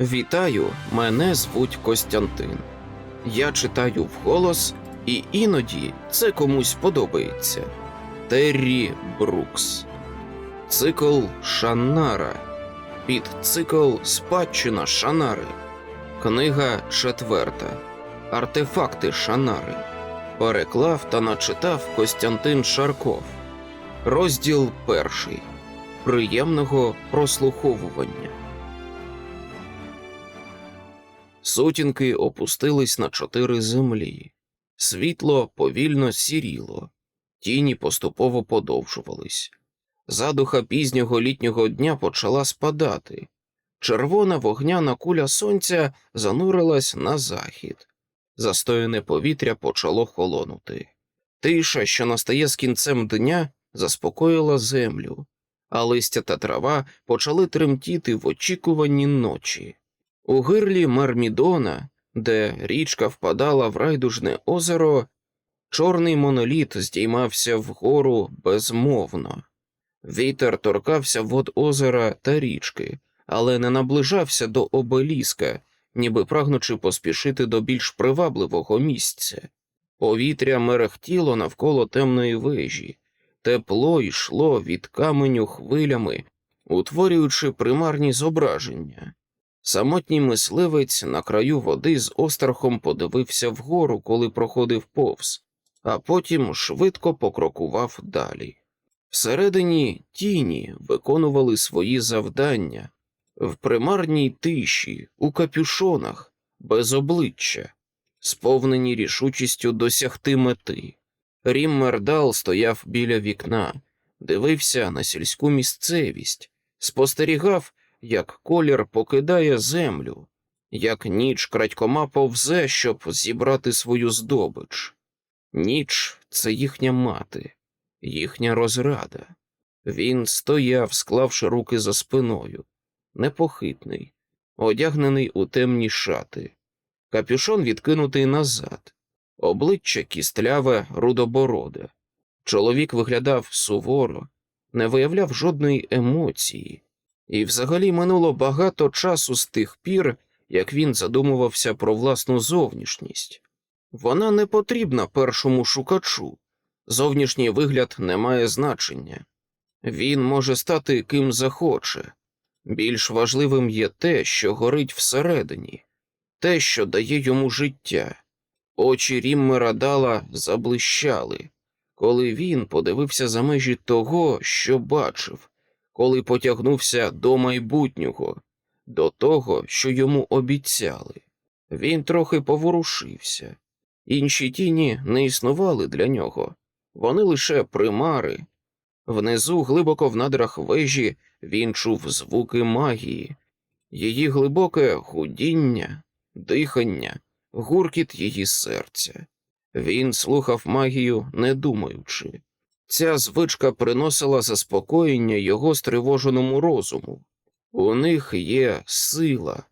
Вітаю, мене звуть Костянтин. Я читаю вголос, і іноді це комусь подобається. Террі Брукс. Цикл Шаннара. Підцикл Спадщина Шанари. Книга четверта. Артефакти Шанари. Переклав та начитав Костянтин Шарков. Розділ перший. Приємного прослуховування. Сутінки опустились на чотири землі. Світло повільно сіріло, тіні поступово подовжувались. Задуха пізнього літнього дня почала спадати. Червона вогняна куля сонця занурилась на захід. Застояне повітря почало холонути. Тиша, що настає з кінцем дня, заспокоїла землю, а листя та трава почали тремтіти в очікуванні ночі. У гирлі Мармідона, де річка впадала в райдужне озеро, чорний моноліт здіймався вгору безмовно. Вітер торкався вод озера та річки, але не наближався до обеліска, ніби прагнучи поспішити до більш привабливого місця. Повітря мерехтіло навколо темної вежі, тепло йшло від каменю хвилями, утворюючи примарні зображення. Самотній мисливець на краю води з острахом подивився вгору, коли проходив повз, а потім швидко покрокував далі. Всередині тіні виконували свої завдання в примарній тиші, у капюшонах, без обличчя, сповнені рішучістю досягти мети. Рім Мердал стояв біля вікна, дивився на сільську місцевість, спостерігав, як колір покидає землю, як ніч крадькома повзе, щоб зібрати свою здобич. Ніч це їхня мати, їхня розрада. Він стояв, склавши руки за спиною, непохитний, одягнений у темні шати, капюшон відкинутий назад, обличчя кістляве, рудобороде. Чоловік виглядав суворо, не виявляв жодної емоції, і взагалі минуло багато часу з тих пір, як він задумувався про власну зовнішність. Вона не потрібна першому шукачу. Зовнішній вигляд не має значення. Він може стати ким захоче. Більш важливим є те, що горить всередині, те, що дає йому життя. Очі Ріммера Дала заблищали, коли він подивився за межі того, що бачив, коли потягнувся до майбутнього, до того, що йому обіцяли. Він трохи поворушився. Інші тіні не існували для нього, вони лише примари. Внизу, глибоко в надрах вежі, він чув звуки магії, її глибоке гудіння, дихання, гуркіт її серця. Він слухав магію, не думаючи. Ця звичка приносила заспокоєння його стривоженому розуму. У них є сила.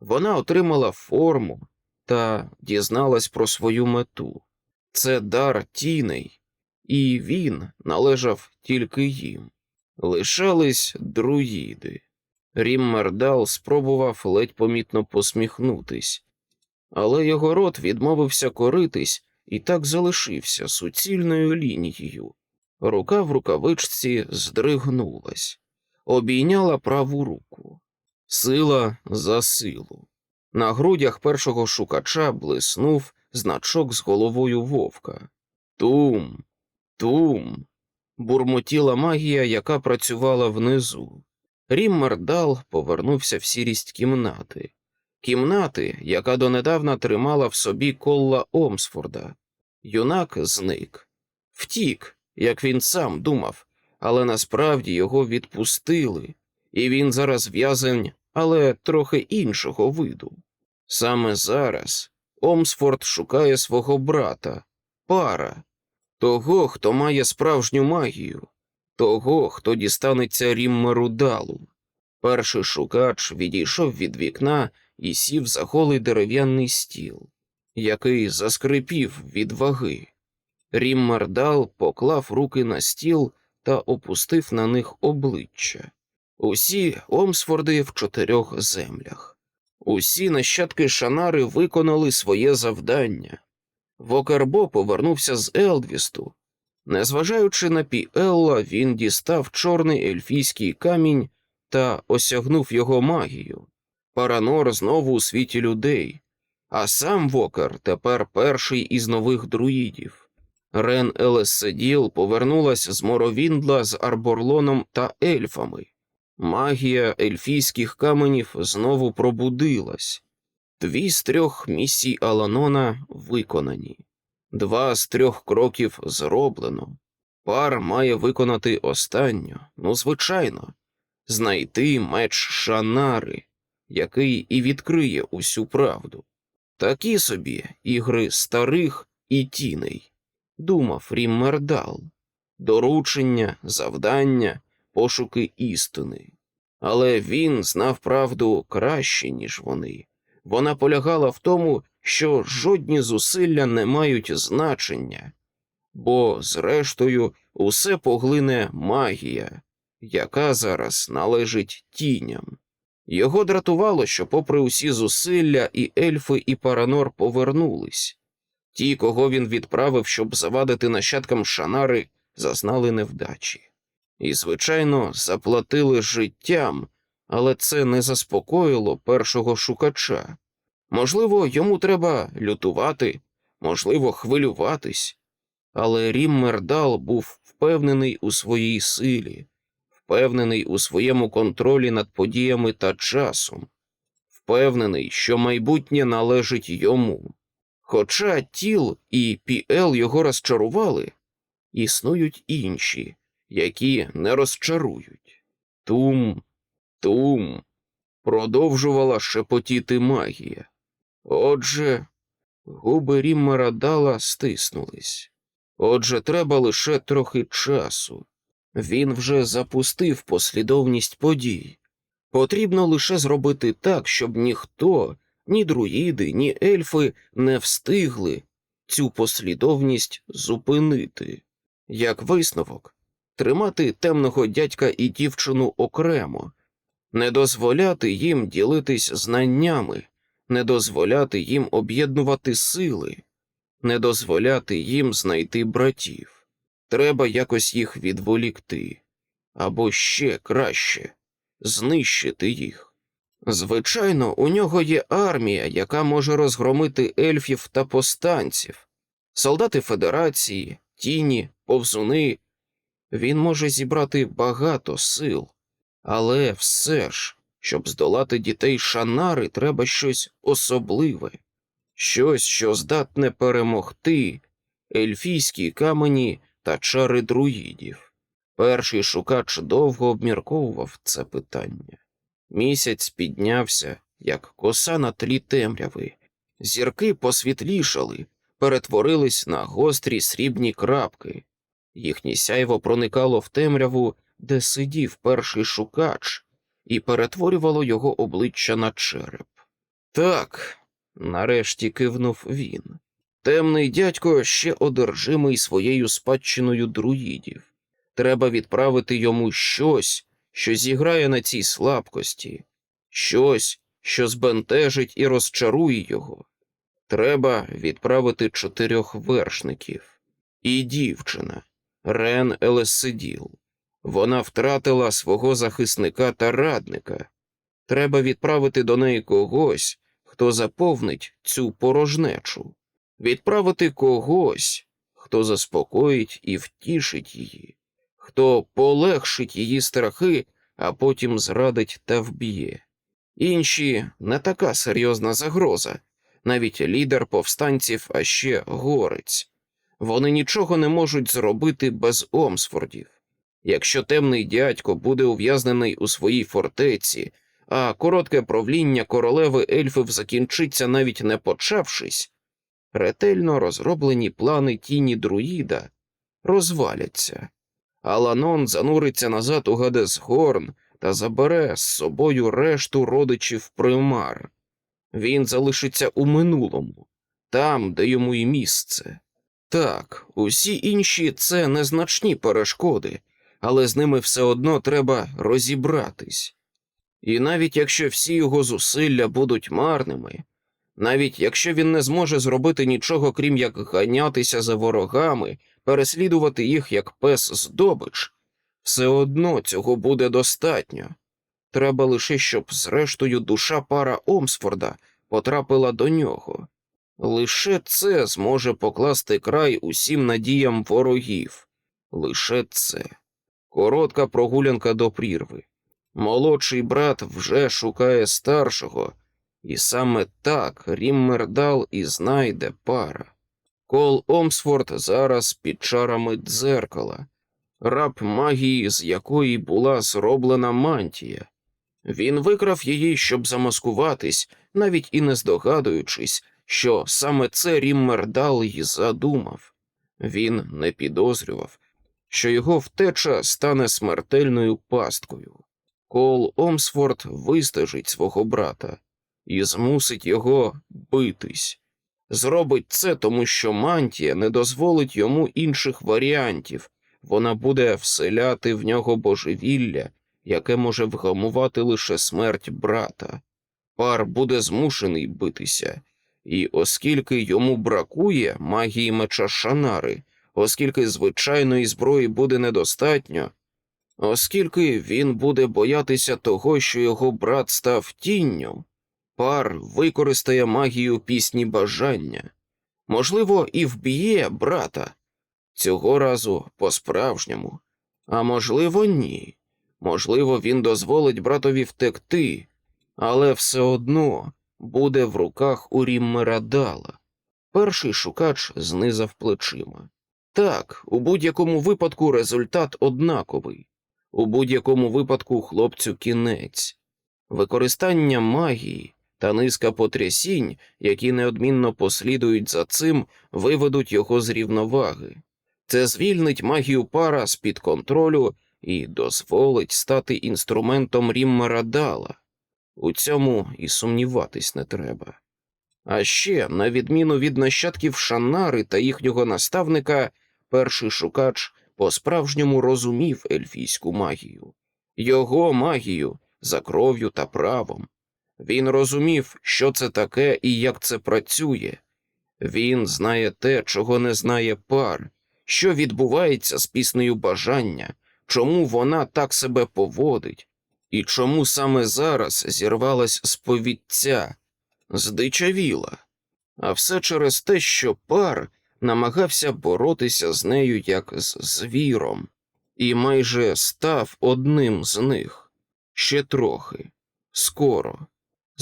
Вона отримала форму та дізналась про свою мету. Це дар тіней, і він належав тільки їм. Лишались друїди. Ріммердал спробував ледь помітно посміхнутись, але його рот відмовився коритись і так залишився суцільною лінією. Рука в рукавичці здригнулась, обійняла праву руку. Сила за силу. На грудях першого шукача блиснув значок з головою вовка. Тум, тум. Бурмотіла магія, яка працювала внизу. Ріммердал повернувся в сірість кімнати. Кімнати, яка донедавна тримала в собі колла Омсфорда. Юнак зник. Втік, як він сам думав, але насправді його відпустили, і він зараз в'язень, але трохи іншого виду. Саме зараз Омсфорд шукає свого брата, пара, того, хто має справжню магію, того, хто дістанеться Ріммеру Далу. Перший шукач відійшов від вікна і сів за голий дерев'яний стіл, який заскрипів від ваги. Ріммердал поклав руки на стіл та опустив на них обличчя. Усі Омсфорди в чотирьох землях. Усі нащадки Шанари виконали своє завдання. Вокербо повернувся з Елдвісту. Незважаючи на Піелла, він дістав чорний ельфійський камінь та осягнув його магію. Паранор знову у світі людей, а сам Вокер тепер перший із нових друїдів. Рен Елеседіл повернулась з Моровіндла з Арборлоном та ельфами. Магія ельфійських каменів знову пробудилась. Дві з трьох місій Аланона виконані, два з трьох кроків зроблено. Пар має виконати останню, ну, звичайно, знайти меч Шанари, який і відкриє усю правду. Такі собі ігри старих і тіней, думав Ріммердал, доручення, завдання, пошуки істини. Але він знав правду краще, ніж вони. Вона полягала в тому, що жодні зусилля не мають значення, бо, зрештою, усе поглине магія, яка зараз належить тіням. Його дратувало, що, попри усі зусилля, і ельфи, і Паранор повернулись. Ті, кого він відправив, щоб завадити нащадкам Шанари, зазнали невдачі. І, звичайно, заплатили життям, але це не заспокоїло першого шукача. Можливо, йому треба лютувати, можливо, хвилюватись, але Ріммердал був впевнений у своїй силі, впевнений у своєму контролі над подіями та часом, впевнений, що майбутнє належить йому. Хоча тіл і Піел його розчарували, існують інші, які не розчарують. Тум, тум, продовжувала шепотіти магія. Отже, губи Ріммера Дала стиснулись. Отже, треба лише трохи часу. Він вже запустив послідовність подій. Потрібно лише зробити так, щоб ніхто, ні друїди, ні ельфи не встигли цю послідовність зупинити. Як висновок, тримати темного дядька і дівчину окремо, не дозволяти їм ділитись знаннями, не дозволяти їм об'єднувати сили, не дозволяти їм знайти братів. Треба якось їх відволікти, або ще краще знищити їх. Звичайно, у нього є армія, яка може розгромити ельфів та повстанців, солдати Федерації, тіні, повзуни. Він може зібрати багато сил, але все ж, щоб здолати дітей Шанари, треба щось особливе, щось, що здатне перемогти ельфійські камені та чари друїдів. Перший шукач довго обмірковував це питання. Місяць піднявся, як коса на тлі темряви. Зірки посвітлішали, перетворились на гострі срібні крапки. Їхнє сяйво проникало в темряву, де сидів перший шукач, і перетворювало його обличчя на череп. Так, нарешті кивнув він. Темний дядько ще одержимий своєю спадщиною друїдів. Треба відправити йому щось, що зіграє на цій слабкості, щось, що збентежить і розчарує його. Треба відправити чотирьох вершників. І дівчина, Рен Елесиділ. Вона втратила свого захисника та радника. Треба відправити до неї когось, хто заповнить цю порожнечу, відправити когось, хто заспокоїть і втішить її, хто полегшить її страхи, а потім зрадить та вб'є. Інші не така серйозна загроза, навіть лідер повстанців, а ще горець. Вони нічого не можуть зробити без Омсфордів. Якщо темний дядько буде ув'язнений у своїй фортеці, а коротке правління королеви ельфів закінчиться навіть не почавшись, ретельно розроблені плани тіні друїда розваляться, Аланон зануриться назад у Гадесгорн та забере з собою решту родичів примар. Він залишиться у минулому, там, де йому і місце. Так, усі інші це незначні перешкоди, але з ними все одно треба розібратись. І навіть якщо всі його зусилля будуть марними, навіть якщо він не зможе зробити нічого, крім як ганятися за ворогами, переслідувати їх як пес здобич, все одно цього буде достатньо. Треба лише, щоб, зрештою, душа пара Омсфорда потрапила до нього. Лише це зможе покласти край усім надіям ворогів. Лише це. Коротка прогулянка до прірви. Молодший брат вже шукає старшого, і саме так Ріммердал і знайде пара. Кол Омсфорд зараз під чарами дзеркала, раб магії, з якої була зроблена мантія. Він викрав її, щоб замаскуватись, навіть і не здогадуючись, що саме це Ріммердал й задумав. Він не підозрював, що його втеча стане смертельною пасткою. Кол Омсфорд вистежить свого брата і змусить його битись. Зробить це, тому що мантія не дозволить йому інших варіантів, вона буде вселяти в нього божевілля, яке може вгамувати лише смерть брата. Пар буде змушений битися, і оскільки йому бракує магії меча Шанари, оскільки звичайної зброї буде недостатньо, оскільки він буде боятися того, що його брат став тінню, пар використає магію пісні бажання, можливо, і вб'є брата. Цього разу по-справжньому, а можливо, ні. Можливо, він дозволить братові втекти, але все одно буде в руках у Ріммерадала. Перший шукач знизав плечима. Так, у будь-якому випадку результат однаковий, у будь-якому випадку хлопцю кінець. Використання магії та низка потрясінь, які неодмінно послідують за цим, виведуть його з рівноваги. Це звільнить магію пара з під контролю і дозволить стати інструментом Ріммерадала. У цьому і сумніватись не треба. А ще, на відміну від нащадків Шанари та їхнього наставника, перший шукач по-справжньому розумів ельфійську магію, його магію за кров'ю та правом. Він розумів, що це таке і як це працює. Він знає те, чого не знає пар, що відбувається з піснею бажання, чому вона так себе поводить, і чому саме зараз зірвалась з повіття, здичавіла, а все через те, що пар намагався боротися з нею як з звіром, і майже став одним з них ще трохи, скоро.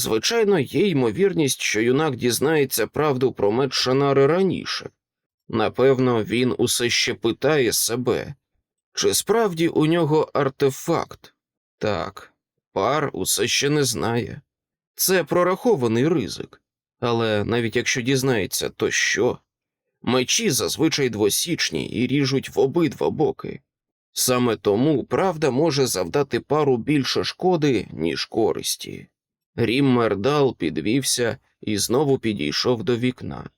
Звичайно, є ймовірність, що юнак дізнається правду про меч Шанари раніше. Напевно, він усе ще питає себе, чи справді у нього артефакт? Так, пар усе ще не знає. Це прорахований ризик, але навіть якщо дізнається, то що? Мечі зазвичай двосічні і ріжуть в обидва боки. Саме тому правда може завдати пару більше шкоди, ніж користі. Ріммердал підвівся і знову підійшов до вікна.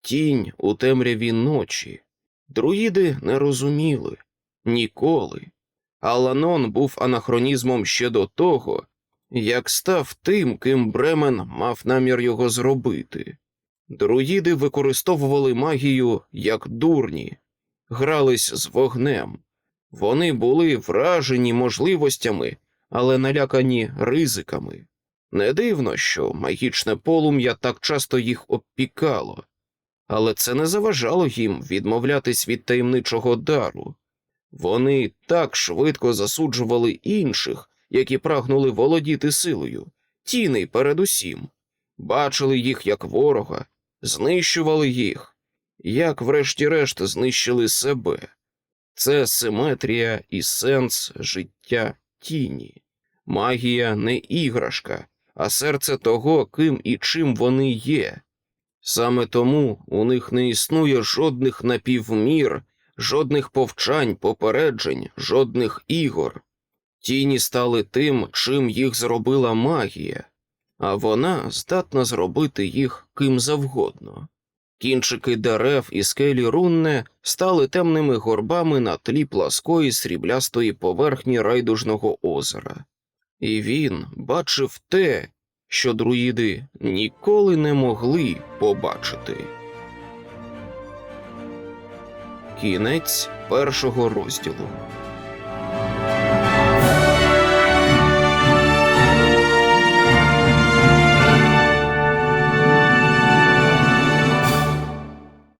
Тінь у темряві ночі. Друїди не розуміли ніколи. Аланон був анахронізмом ще до того, як став тим, ким Бремен мав намір його зробити. Друїди використовували магію як дурні, грались з вогнем. Вони були вражені можливостями, але налякані ризиками. Не дивно, що магічне полум'я так часто їх обпікало, але це не заважало їм відмовлятись від таємничого дару. Вони так швидко засуджували інших, які прагнули володіти силою, тіни передусім, бачили їх як ворога, знищували їх, як, врешті-решт, знищили себе. Це симетрія і сенс життя тіні. Магія не іграшка, а серце того, ким і чим вони є. Саме тому у них не існує жодних напівмір, жодних повчань, попереджень, жодних ігор. Тіні стали тим, чим їх зробила магія, а вона здатна зробити їх ким завгодно. Кінчики дерев і скелі рунне стали темними горбами на тлі пласкої сріблястої поверхні райдужного озера. І він бачив те, що друїди ніколи не могли побачити. Кінець першого розділу.